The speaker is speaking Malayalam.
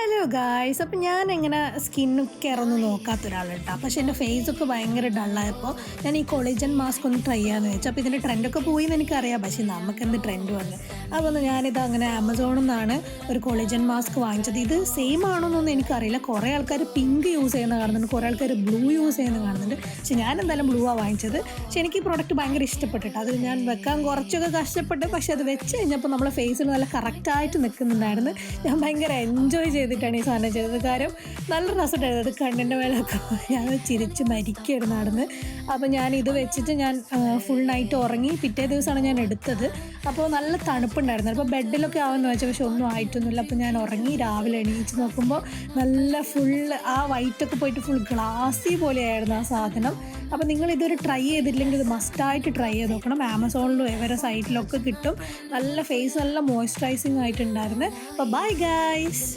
ഹലോ ഗായ്സ് അപ്പം ഞാൻ എങ്ങനെ സ്കിന്നും കയറൊന്നും നോക്കാത്ത ഒരാളാണ് കേട്ടോ പക്ഷേ എന്റെ ഫേസൊക്കെ ഭയങ്കര ഡള്ളായപ്പോൾ ഞാൻ ഈ കൊളേജൻ മാസ്ക് ഒന്ന് ട്രൈ ചെയ്യാമെന്ന് വെച്ചു. അപ്പോൾ ഇതിന്റെ ട്രെൻഡൊക്കെ പോയി എന്ന് എനിക്കറിയാം. പക്ഷേ നമുക്ക് എന്ത് ട്രെൻഡ് വന്ന്? അപ്പോൾ ഞാനിത് അങ്ങനെ ആമസോണിൽ നിന്നാണ് ഒരു കൊളേജൻ മാസ്ക് വാങ്ങിച്ചത്. ഇത് സെയിം ആണോ എന്നൊന്നും എനിക്കറിയില്ല. കുറേ ആൾക്കാർ പിങ്ക് യൂസ് ചെയ്യുന്ന കാണുന്നുണ്ട്. കുറേ ആൾക്കാർ ബ്ലൂ യൂസ് ചെയ്യുന്ന കാണുന്നുണ്ട്. പക്ഷെ ഞാൻ എന്തായാലും ബ്ലൂ ആണ് വാങ്ങിച്ചത്. പക്ഷെ എനിക്ക് ഈ പ്രോഡക്റ്റ് ഭയങ്കര ഇഷ്ടപ്പെട്ടിട്ട് അത് ഞാൻ വെക്കാൻ കുറച്ചൊക്കെ കഷ്ടപ്പെട്ട് പക്ഷെ അത് വെച്ച് കഴിഞ്ഞപ്പോൾ നമ്മളെ ഫേസിൽ നല്ല കറക്റ്റായിട്ട് നിൽക്കുന്നുണ്ടായിരുന്നു ഞാൻ ഭയങ്കര എൻജോയ് ചെയ്തിട്ടാണ് ഈ സാധനം ചെയ്തത്. കാര്യം നല്ല രസമുണ്ടായിരുന്നു അത് കണ്ണിന്റെ മേലൊക്കെ ഞാൻ ചിരിച്ച് മരിക്കുകയായിരുന്നു നടന്ന് അപ്പോൾ ഞാൻ ഇത് വെച്ചിട്ട് ഞാൻ ഫുൾ നൈറ്റ് ഉറങ്ങി. പിറ്റേ ദിവസമാണ് ഞാൻ എടുത്തത്. അപ്പോൾ നല്ല തണുപ്പുണ്ടായിരുന്നു അപ്പോൾ ബെഡിലൊക്കെ ആവുമെന്ന് വെച്ചാൽ പക്ഷെ ഒന്നും ആയിട്ടൊന്നുമില്ല. അപ്പോൾ ഞാൻ ഉറങ്ങി രാവിലെ എണീച്ച് നോക്കുമ്പോൾ നല്ല ഫുള്ള് ആ വൈറ്റൊക്കെ പോയിട്ട് ഫുൾ ഗ്ലാസി പോലെയായിരുന്നു ആ സാധനം. അപ്പോൾ നിങ്ങൾ ഇതൊരു ട്രൈ ചെയ്തില്ലെങ്കിൽ ഇത് മസ്റ്റായിട്ട് ട്രൈ ചെയ്ത് നോക്കണം. ആമസോണിലും ഇവരെ സൈറ്റിലൊക്കെ കിട്ടും. നല്ല ഫേസ് നല്ല മോയ്സ്ചറൈസിങ് ആയിട്ടുണ്ടായിരുന്നു. അപ്പോൾ ബൈ ഗൈസ്